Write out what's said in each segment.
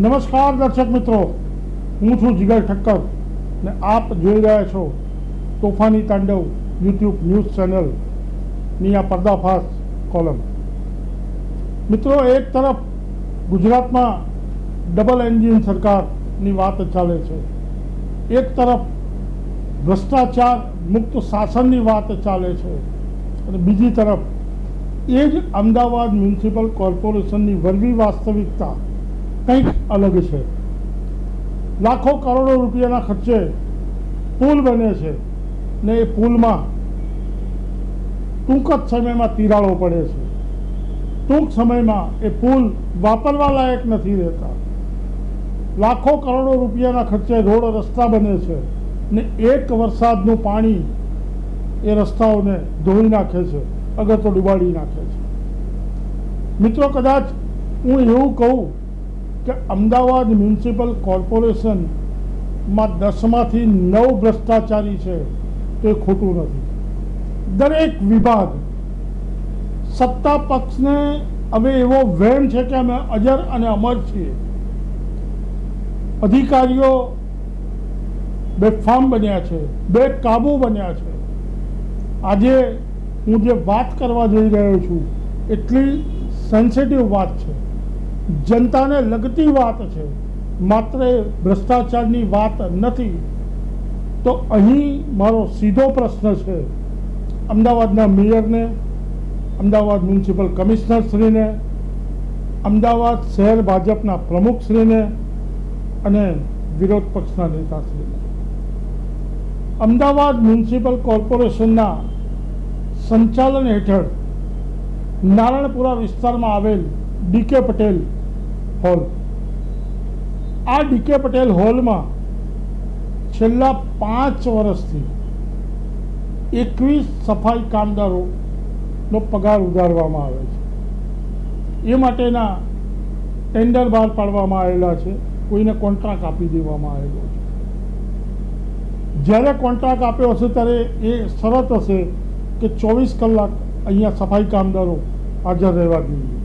નમસ્કાર દર્શક મિત્રો. હું છું જીગર ઠક્કર ને આપ જોઈ રહ્યા છો તોફાની તાંડવ યુટ્યુબ ન્યૂઝ ચેનલની આ પર્દાફાશ કોલમ. મિત્રો, એક તરફ ગુજરાતમાં ડબલ એન્જિન સરકારની વાત ચાલે છે. એક તરફ ભ્રષ્ટાચાર મુક્ત શાસનની વાત ચાલે છે. અને બીજી તરફ એ જ અમદાવાદ મ્યુનિસિપલ કોર્પોરેશનની વરવી વાસ્તવિકતા કંઈક અલગ છે. લાખો કરોડો રૂપિયાના ખર્ચે પુલ બને છે ને એ પુલમાં ટૂંક જ સમયમાં તિરાડો પડે છે. ટૂંક સમયમાં એ પુલ વાપરવા લાયક નથી રહેતા. લાખો કરોડો રૂપિયાના ખર્ચે રોડ રસ્તા બને છે ને એક વરસાદનું પાણી એ રસ્તાઓને ધોઈ નાખે છે અગર તો ડુબાડી નાખે છે. મિત્રો કદાચ હું એવું કહું કે અમદાવાદ મ્યુનિસિપલ કોર્પોરેશનમાં દસમાંથી નવ ભ્રષ્ટાચારી છે, તે ખોટું નથી. દરેક વિભાગ સત્તા પક્ષને હવે એવો વહેમ છે કે અમે અજર અને અમર છીએ. અધિકારીઓ બેફામ બન્યા છે બે કાબુ બન્યા છે. આજે હું જે વાત કરવા જઈ રહ્યો છું, એટલી સેન્સિટિવ વાત છે. જનતાને લગતી વાત છે, માત્ર એ ભ્રષ્ટાચારની વાત નથી. તો અહીં મારો સીધો પ્રશ્ન છે, અમદાવાદના મેયરને, અમદાવાદ મ્યુનિસિપલ કમિશનરશ્રીને, અમદાવાદ શહેર ભાજપના પ્રમુખશ્રીને અને વિરોધ પક્ષના નેતાશ્રીને. અમદાવાદ મ્યુનિસિપલ કોર્પોરેશનના સંચાલન હેઠળ નારણપુરા વિસ્તારમાં આવેલ ડીકે પટેલ હોલ આ ડીકે પટેલ હોલમાં છેલ્લા પાંચ વર્ષથી એકવીસ સફાઈ કામદારોનો પગાર ઉધારવામાં આવે છે. એ માટેના ટેન્ડર બહાર પાડવામાં આવેલા છે. કોઈને કોન્ટ્રાક્ટ આપી દેવામાં આવેલો છે. જ્યારે કોન્ટ્રાક્ટ આપ્યો હશે ત્યારે એ શરત હશે કે ચોવીસ કલાક અહીંયા સફાઈ કામદારો હાજર રહેવા જોઈએ.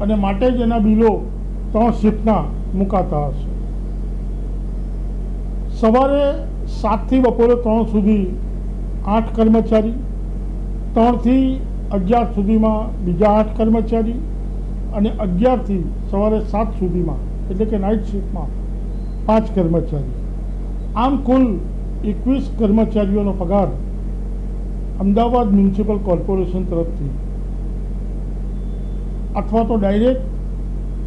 અને માટે જ એના બિલો ત્રણ શિફ્ટના મુકાતા હશે. સવારે સાતથી બપોરે ત્રણ સુધી આઠ કર્મચારી, ત્રણથી અગિયાર સુધીમાં બીજા આઠ કર્મચારી અને અગિયારથી સવારે સાત સુધીમાં, એટલે કે નાઇટ શિફ્ટમાં પાંચ કર્મચારી. આમ કુલ એકવીસ કર્મચારીઓનો પગાર અમદાવાદ મ્યુનિસિપલ કોર્પોરેશન તરફથી. અથવા તો ડાયરેક્ટ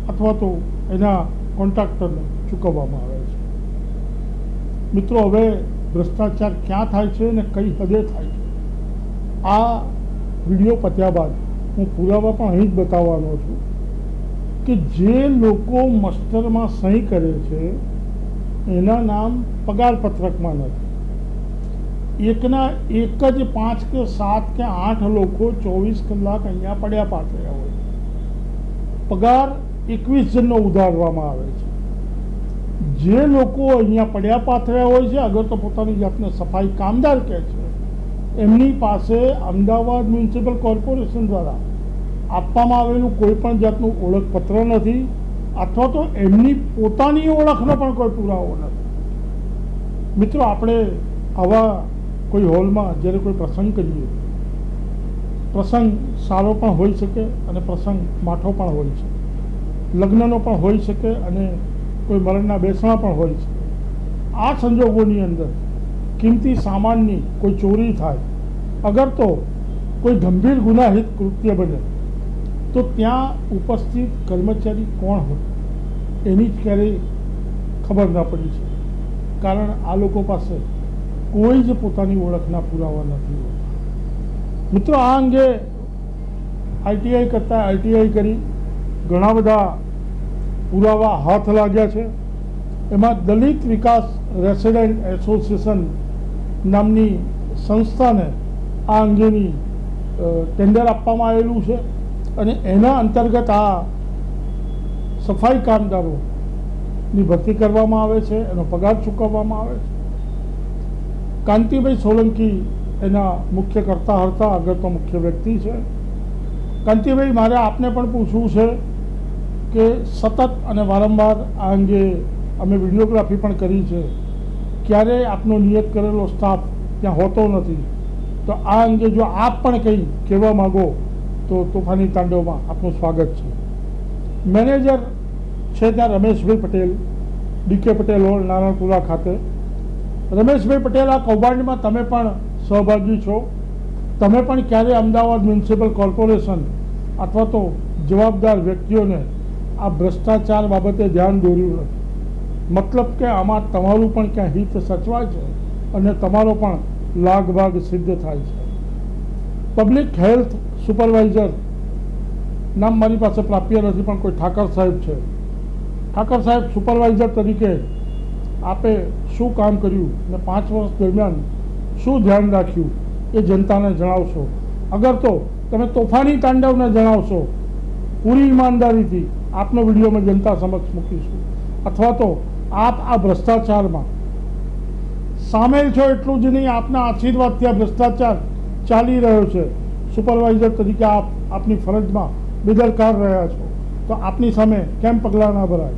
અથવા તો એના કોન્ટ્રાક્ટરને ચૂકવવામાં આવે છે. મિત્રો, હવે ભ્રષ્ટાચાર ક્યાં થાય છે અને કઈ હદે થાય છે? આ વીડિયો પત્યા બાદ હું પુરાવા પણ અહીં જ બતાવવાનો છું કે જે લોકો મસ્ટરમાં સહી કરે છે, એના નામ પગારપત્રકમાં નથી. એકના એક જ પાંચ કે સાત કે આઠ લોકો ચોવીસ કલાક અહીંયા પડ્યા પાથર્યા હોય. પગાર એકવીસ જણનો ઉધારવામાં આવે છે. જે લોકો અહીંયા પડ્યા પાથર્યા હોય છે, અગર તો પોતાની જાતને સફાઈ કામદાર કહે છે, એમની પાસે અમદાવાદ મ્યુનિસિપલ કોર્પોરેશન દ્વારા આપવામાં આવેલું કોઈ પણ જાતનું ઓળખપત્ર નથી, અથવા તો એમની પોતાની ઓળખનો પણ કોઈ પુરાવો નથી. મિત્રો, આપણે આવા કોઈ હોલમાં જ્યારે કોઈ પ્રસંગ કરીએ, પ્રસંગ સારો પણ હોઈ શકે અને પ્રસંગ માઠો પણ હોઈ શકે. લગ્નનો પણ હોઈ શકે અને કોઈ મરણના બેસણા પણ હોય છે આ સંજોગોની અંદર કિંમતી સામાનની કોઈ ચોરી થાય, અગર તો કોઈ ગંભીર ગુનાહિત કૃત્ય બને, તો ત્યાં ઉપસ્થિત કર્મચારી કોણ હોય? એની જ ક્યારેય ખબર ન પડી છે. કારણ આ લોકો પાસે કોઈ જ પોતાની ઓળખના પુરાવા નથી મિત્રો, આ અંગે આઈટીઆઈ કરતાં આઈટીઆઈ કરી ઘણા બધા પુરાવા હાથ લાગ્યા છે. એમાં દલિત વિકાસ રેસિડેન્ટ એસોસિએશન નામની સંસ્થાને આ અંગેની ટેન્ડર આપવામાં આવેલું છે અને એના અંતર્ગત આ સફાઈ કામદારોની ભરતી કરવામાં આવે છે, એનો પગાર ચૂકવવામાં આવે છે. કાંતિભાઈ સોલંકી એના મુખ્ય કરતા હતા આગળ તો મુખ્ય વ્યક્તિ છે. કાંતિભાઈ, મારે આપને પણ પૂછવું છે કે સતત અને વારંવાર આ અંગે અમે વિડીયોગ્રાફી પણ કરી છે. ક્યારેય આપનો નિયત કરેલો સ્ટાફ ત્યાં હોતો નથી. તો આ અંગે જો આપ પણ કંઈ કહેવા માગો, તો તોફાની તાંડવમાં આપનું સ્વાગત છે. મેનેજર છે ત્યાં Rameshbhai Patel D K Patel hall Narayanpura ખાતે. રમેશભાઈ પટેલ, આ કૌભાંડમાં તમે પણ સહભાગી છો. તમે પણ ક્યારે અમદાવાદ મ્યુનિસિપલ કોર્પોરેશન અથવા તો જવાબદાર વ્યક્તિઓને આ ભ્રષ્ટાચાર બાબતે ધ્યાન દોર્યું નથી. મતલબ કે આમાં તમારું પણ ક્યાં હિત સચવાય છે અને તમારો પણ લાગભાગ સિદ્ધ થાય છે. પબ્લિક હેલ્થ સુપરવાઇઝર નામ મારી પાસે પ્રાપ્ય નથી, પણ કોઈ ઠાકર સાહેબ છે. ઠાકર સાહેબ સુપરવાઇઝર તરીકે આપે શું કામ કર્યું ને પાંચ વર્ષ દરમિયાન શું ધ્યાન રાખ્યું એ જનતાને જણાવશો. અગર તો તમે તોફાની તાંડવને જણાવશો. પૂરી ઈમાનદારીથી આપનો વીડિયો અમે જનતા સમક્ષ મૂકીશું અથવા તો આપ આ ભ્રષ્ટાચારમાં સામેલ છો એટલું જ નહીં, આપના આશીર્વાદથી આ ભ્રષ્ટાચાર ચાલી રહ્યો છે. સુપરવાઇઝર તરીકે આપ આપની ફરજમાં બેદરકાર રહ્યા છો. તો આપની સામે કેમ પગલાં ના ભરાય?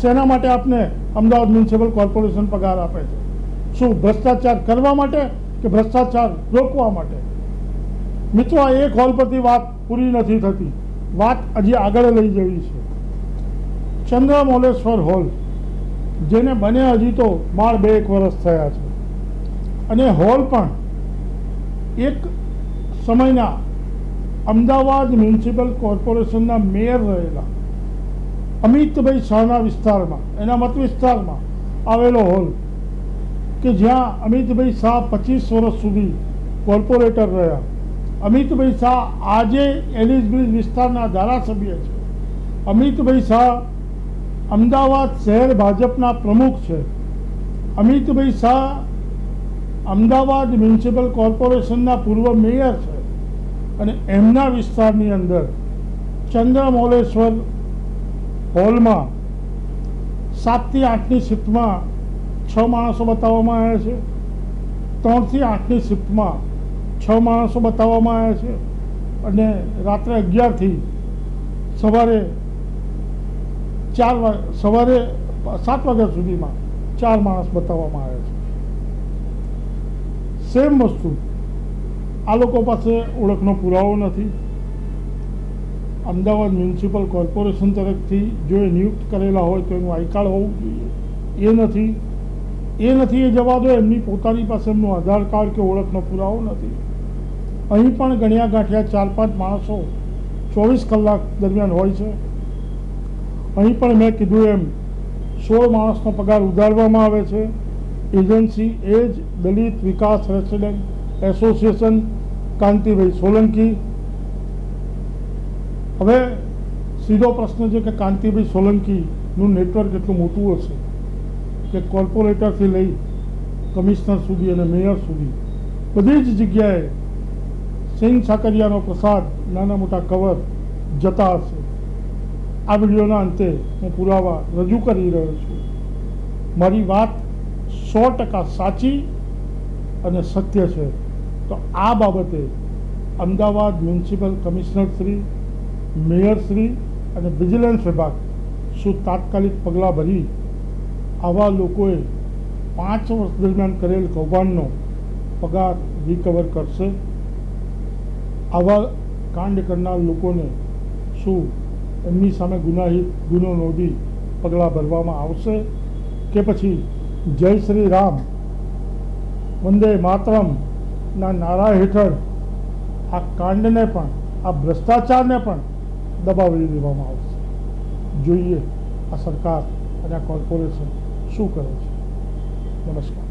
શેના માટે આપને અમદાવાદ મ્યુનિસિપલ કોર્પોરેશન પગાર આપે છે? શું ભ્રષ્ટાચાર કરવા માટે કે ભ્રષ્ટાચાર રોકવા માટે? મિત્રો, આ એક હોલ પરથી વાત પૂરી નથી થતી. વાત હજી આગળ લઈ જવી છે. ચંદ્રમોલેશ્વર હોલ, જેને બને હજી તો બાર બે એક વર્ષ થયા છે. અને હોલ પણ એક સમયના અમદાવાદ મ્યુનિસિપલ કોર્પોરેશનના મેયર રહેલા અમિતભાઈ શાહના વિસ્તારમાં, એના મત વિસ્તારમાં આવેલો હોલ, કે જ્યાં અમિતભાઈ શાહ પચીસ વર્ષ સુધી કોર્પોરેટર રહ્યા. અમિતભાઈ શાહ આજે એલિસ બ્રિજ વિસ્તારના ધારાસભ્ય છે. અમિતભાઈ શાહ અમદાવાદ શહેર ભાજપના પ્રમુખ છે. અમિતભાઈ શાહ અમદાવાદ મ્યુનિસિપલ કોર્પોરેશનના પૂર્વ મેયર છે અને એમના વિસ્તારની અંદર ચંદ્રમૌલેશ્વર હોલમાં સાતથી આઠની શિફ્ટમાં છ માણસો બતાવવામાં આવ્યા છે. ત્રણથી આઠની શિફ્ટમાં છ માણસો બતાવવામાં આવ્યા છે. અને રાત્રે અગિયારથી સવારે ચાર વાગે સવારે સાત વાગ્યા સુધીમાં ચાર માણસ બતાવવામાં આવ્યા છે. સેમ વસ્તુ. આ લોકો પાસે ઓળખનો પુરાવો નથી. અમદાવાદ મ્યુનિસિપલ કોર્પોરેશન તરફથી જો એ નિયુક્ત કરેલા હોય તો એનું આઈ કાર્ડ હોવું જોઈએ. એ નથી. એ નથી એ જવા દો. એમની પોતાની પાસે એમનું આધાર કાર્ડ કે ઓળખનો પુરાવો નથી. અહીં પણ ગણ્યા ગાંઠ્યા ચાર પાંચ માણસો ચોવીસ કલાક દરમિયાન હોય છે. અહીં પણ મેં કીધું એમ, સોળ માણસનો પગાર ઉધારવામાં આવે છે. એજન્સી એજ દલિત વિકાસ રેસિડેન્ટ એસોસિએશન કાંતિભાઈ સોલંકી. હવે સીધો પ્રશ્ન છે કે કાંતિભાઈ સોલંકીનું નેટવર્ક એટલું મોટું હશે કે કોર્પોરેટરથી લઈ કમિશનર સુધી અને મેયર સુધી બધી જ જગ્યાએ સિંગ સાકરિયાનો પ્રસાદ, નાના મોટા કવર જતા હશે. આ વિડીયોના અંતે હું પુરાવા રજૂ કરી રહ્યો છું. મારી વાત સો ટકા સાચી અને સત્ય છે. તો આ બાબતે Ahmedabad municipal commissioner Shri, mayor Shri અને વિજિલન્સ વિભાગ શું તાત્કાલિક પગલાં ભરી? આવા લોકોએ પાંચ વર્ષ દરમિયાન કરેલ કૌભાંડનો પગાર રિકવર કરશે? આવા કાંડ કરનાર લોકોને શું એમની સામે ગુનાહિત ગુનો નોંધી પગલાં ભરવામાં આવશે કે પછી જય શ્રી રામ, વંદે માતરમના નારા હેઠળ આ કાંડને પણ, આ ભ્રષ્ટાચારને પણ દબાવી દેવામાં આવશે. જોઈએ આ સરકાર અને આ કોર્પોરેશન શું કરે છે. નમસ્કાર.